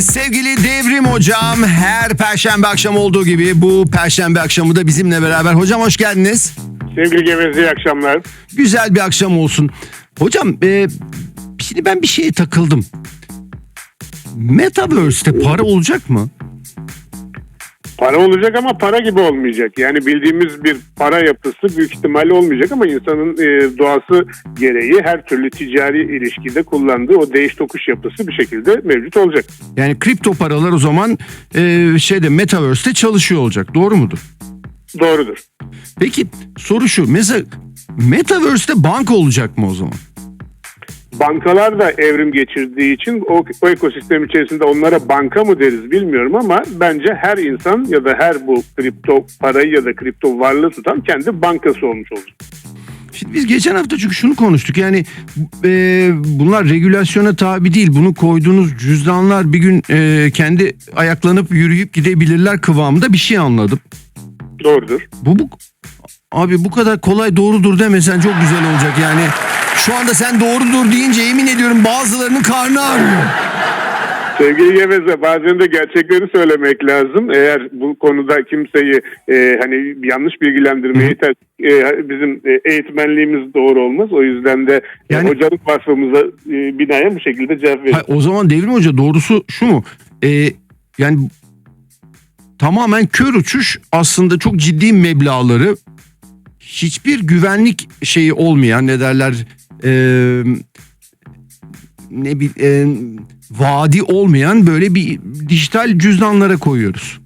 Sevgili Devrim Hocam her perşembe akşam olduğu gibi bu perşembe akşamı da bizimle beraber. Hocam hoş geldiniz. Sevgili Geveze iyi akşamlar. Güzel bir akşam olsun. Hocam e, şimdi ben bir şeye takıldım. Metaverse'te para olacak mı? Para olacak ama para gibi olmayacak. Yani bildiğimiz bir para yapısı büyük ihtimalle olmayacak ama insanın e, doğası gereği her türlü ticari ilişkide kullandığı o değiş tokuş yapısı bir şekilde mevcut olacak. Yani kripto paralar o zaman e, şeyde Metaverse'te çalışıyor olacak. Doğru mudur? Doğrudur. Peki soru şu. Mesela Metaverse'te banka olacak mı o zaman? Bankalar da evrim geçirdiği için o, o ekosistem içerisinde onlara banka mı deriz bilmiyorum ama bence her insan ya da her bu kripto parayı ya da kripto varlığı tutan kendi bankası olmuş olacak. Şimdi biz geçen hafta çünkü şunu konuştuk yani e, bunlar regülasyona tabi değil. Bunu koyduğunuz cüzdanlar bir gün e, kendi ayaklanıp yürüyüp gidebilirler kıvamında bir şey anladım. Doğrudur. Bu, bu abi bu kadar kolay doğrudur demesen çok güzel olacak yani. Şu anda sen doğrudur deyince emin ediyorum bazılarının karnı ağrıyor. Sevgili Geveze bazen de gerçekleri söylemek lazım. Eğer bu konuda kimseyi e, hani yanlış bilgilendirmeyi ter, e, bizim e, eğitmenliğimiz doğru olmaz. O yüzden de e, Yani- hocalık vasfımıza e, binaen bu şekilde cevap. Hayır, o zaman Devrim Hoca doğrusu şu mu? E, yani tamamen kör uçuş aslında çok ciddi meblağları hiçbir güvenlik şeyi olmayan ne derler e, ne bir e, vadi olmayan böyle bir dijital cüzdanlara koyuyoruz.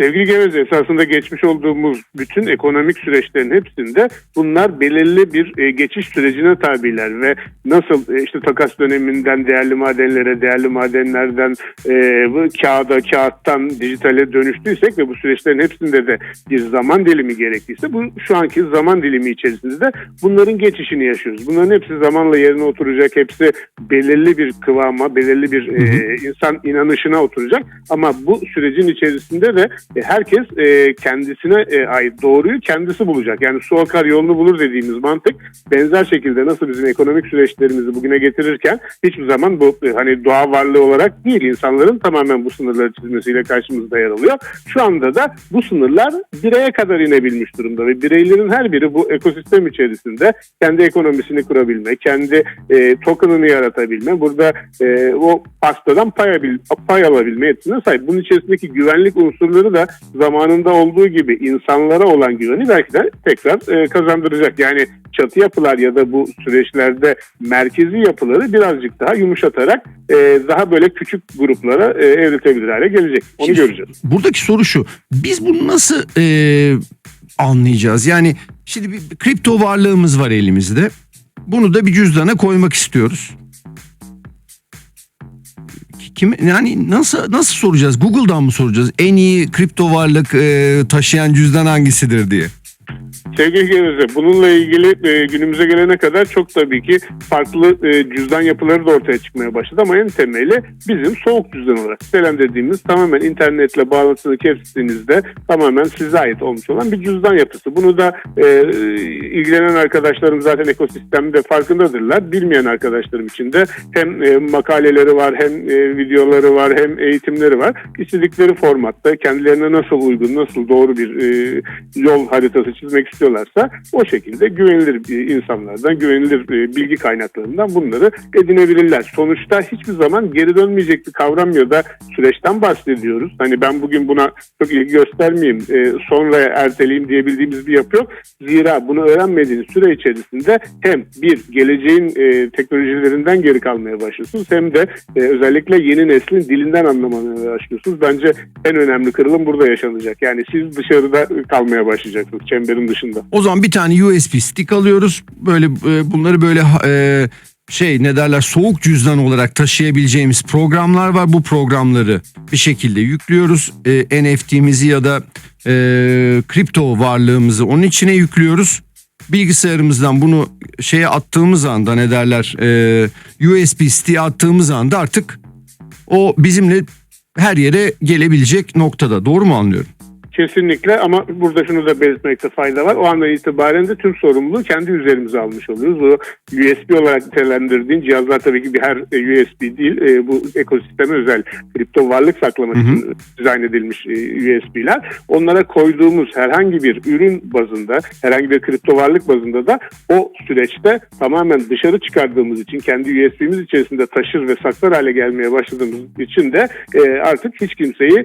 Sevgili Geveze esasında geçmiş olduğumuz bütün ekonomik süreçlerin hepsinde bunlar belirli bir e, geçiş sürecine tabiler ve nasıl e, işte takas döneminden değerli madenlere, değerli madenlerden e, bu kağıda, kağıttan dijitale dönüştüysek ve bu süreçlerin hepsinde de bir zaman dilimi gerektiyse bu şu anki zaman dilimi içerisinde bunların geçişini yaşıyoruz. Bunların hepsi zamanla yerine oturacak, hepsi belirli bir kıvama, belirli bir e, insan inanışına oturacak ama bu sürecin içerisinde de herkes e, kendisine e, ait doğruyu kendisi bulacak. Yani su akar yolunu bulur dediğimiz mantık benzer şekilde nasıl bizim ekonomik süreçlerimizi bugüne getirirken hiçbir zaman bu e, hani doğa varlığı olarak değil insanların tamamen bu sınırları çizmesiyle karşımızda yer alıyor. Şu anda da bu sınırlar bireye kadar inebilmiş durumda ve bireylerin her biri bu ekosistem içerisinde kendi ekonomisini kurabilme, kendi e, token'ını yaratabilme, burada e, o pastadan pay, pay alabilme yetisine sahip. Bunun içerisindeki güvenlik unsurları da zamanında olduğu gibi insanlara olan güveni belki de tekrar e, kazandıracak. Yani çatı yapılar ya da bu süreçlerde merkezi yapıları birazcık daha yumuşatarak e, daha böyle küçük gruplara e, evriltebilir hale gelecek. Onu Şimdi göreceğiz. Buradaki soru şu. Biz bunu nasıl e, anlayacağız? Yani şimdi bir kripto varlığımız var elimizde. Bunu da bir cüzdana koymak istiyoruz. Kim yani nasıl nasıl soracağız? Google'dan mı soracağız? En iyi kripto varlık e, taşıyan cüzdan hangisidir diye. Geveze, bununla ilgili e, günümüze gelene kadar çok tabii ki farklı e, cüzdan yapıları da ortaya çıkmaya başladı ama en temeli bizim soğuk cüzdan olarak Selam dediğimiz tamamen internetle bağlantısını kestiğinizde tamamen size ait olmuş olan bir cüzdan yapısı. Bunu da e, ilgilenen arkadaşlarım zaten ekosistemde farkındadırlar. Bilmeyen arkadaşlarım için de hem e, makaleleri var hem e, videoları var hem eğitimleri var. İstedikleri formatta kendilerine nasıl uygun, nasıl doğru bir e, yol haritası çizmek istiyorlarsa o şekilde güvenilir e, insanlardan, güvenilir e, bilgi kaynaklarından bunları edinebilirler. Sonuçta hiçbir zaman geri dönmeyecek bir kavram ya da süreçten bahsediyoruz. Hani ben bugün buna çok ilgi göstermeyeyim, e, sonra erteleyeyim diyebildiğimiz bir yapı yok. Zira bunu öğrenmediğiniz süre içerisinde hem bir geleceğin teknolojilerinden geri kalmaya başlıyorsunuz hem de özellikle yeni neslin dilinden anlamaya başlıyorsunuz. Bence en önemli kırılım burada yaşanacak. Yani siz dışarıda kalmaya başlayacaksınız çemberin dışında. O zaman bir tane USB stick alıyoruz. Böyle e, bunları böyle e, şey ne derler soğuk cüzdan olarak taşıyabileceğimiz programlar var. Bu programları bir şekilde yüklüyoruz. E, NFT'mizi ya da e, kripto varlığımızı onun içine yüklüyoruz. Bilgisayarımızdan bunu şeye attığımız anda ne derler e, USB stick'e attığımız anda artık o bizimle her yere gelebilecek noktada. Doğru mu anlıyorum? Kesinlikle ama burada şunu da belirtmekte fayda var. O andan itibaren de tüm sorumluluğu kendi üzerimize almış oluyoruz. Bu USB olarak nitelendirdiğin cihazlar tabii ki bir her e, USB değil. E, bu ekosisteme özel kripto varlık saklamak Hı hı. için dizayn edilmiş e, USB'ler. Onlara koyduğumuz herhangi bir ürün bazında, herhangi bir kripto varlık bazında da o süreçte tamamen dışarı çıkardığımız için kendi USB'miz içerisinde taşır ve saklar hale gelmeye başladığımız için de artık hiç kimseyi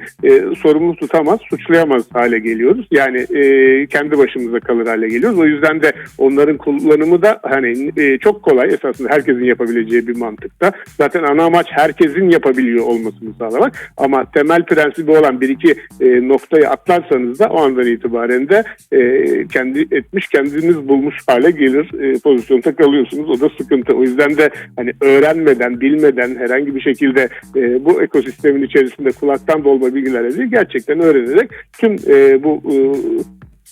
sorumlu tutamaz, suçlayamaz hale geliyoruz. Yani e, kendi başımıza kalır hale geliyoruz. O yüzden de onların kullanımı da hani e, çok kolay esasında herkesin yapabileceği bir mantıkta. Zaten ana amaç herkesin yapabiliyor olmasını sağlamak. Ama temel prensibi olan bir iki e, noktayı atlarsanız da o andan itibaren de e, kendi etmiş kendiniz bulmuş hale gelir e, pozisyonda kalıyorsunuz. O da sıkıntı. O yüzden de hani öğrenmeden, bilmeden herhangi bir şekilde e, bu ekosistemin içerisinde kulaktan dolma bilgilerle değil gerçekten öğrenerek tüm e, bu e,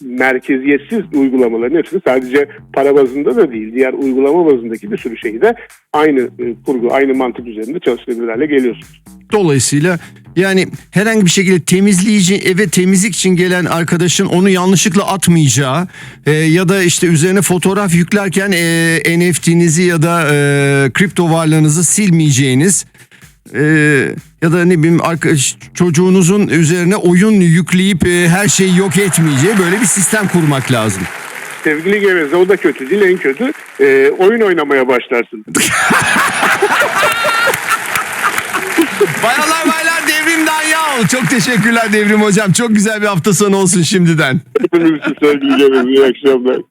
merkeziyetsiz uygulamaların hepsini sadece para bazında da değil diğer uygulama bazındaki bir sürü şeyi de aynı e, kurgu, aynı mantık üzerinde çalıştırabilir hale geliyorsunuz. Dolayısıyla yani herhangi bir şekilde temizleyici eve temizlik için gelen arkadaşın onu yanlışlıkla atmayacağı e, ya da işte üzerine fotoğraf yüklerken e, NFT'nizi ya da e, kripto varlığınızı silmeyeceğiniz e, ya da ne bileyim arkadaş, çocuğunuzun üzerine oyun yükleyip e, her şeyi yok etmeyeceği böyle bir sistem kurmak lazım. Sevgili Geveze o da kötü değil en kötü e, oyun oynamaya başlarsın. Bayanlar baylar Devrim Danyal. Çok teşekkürler Devrim hocam. Çok güzel bir hafta sonu olsun şimdiden. Sevgili Geveze iyi akşamlar.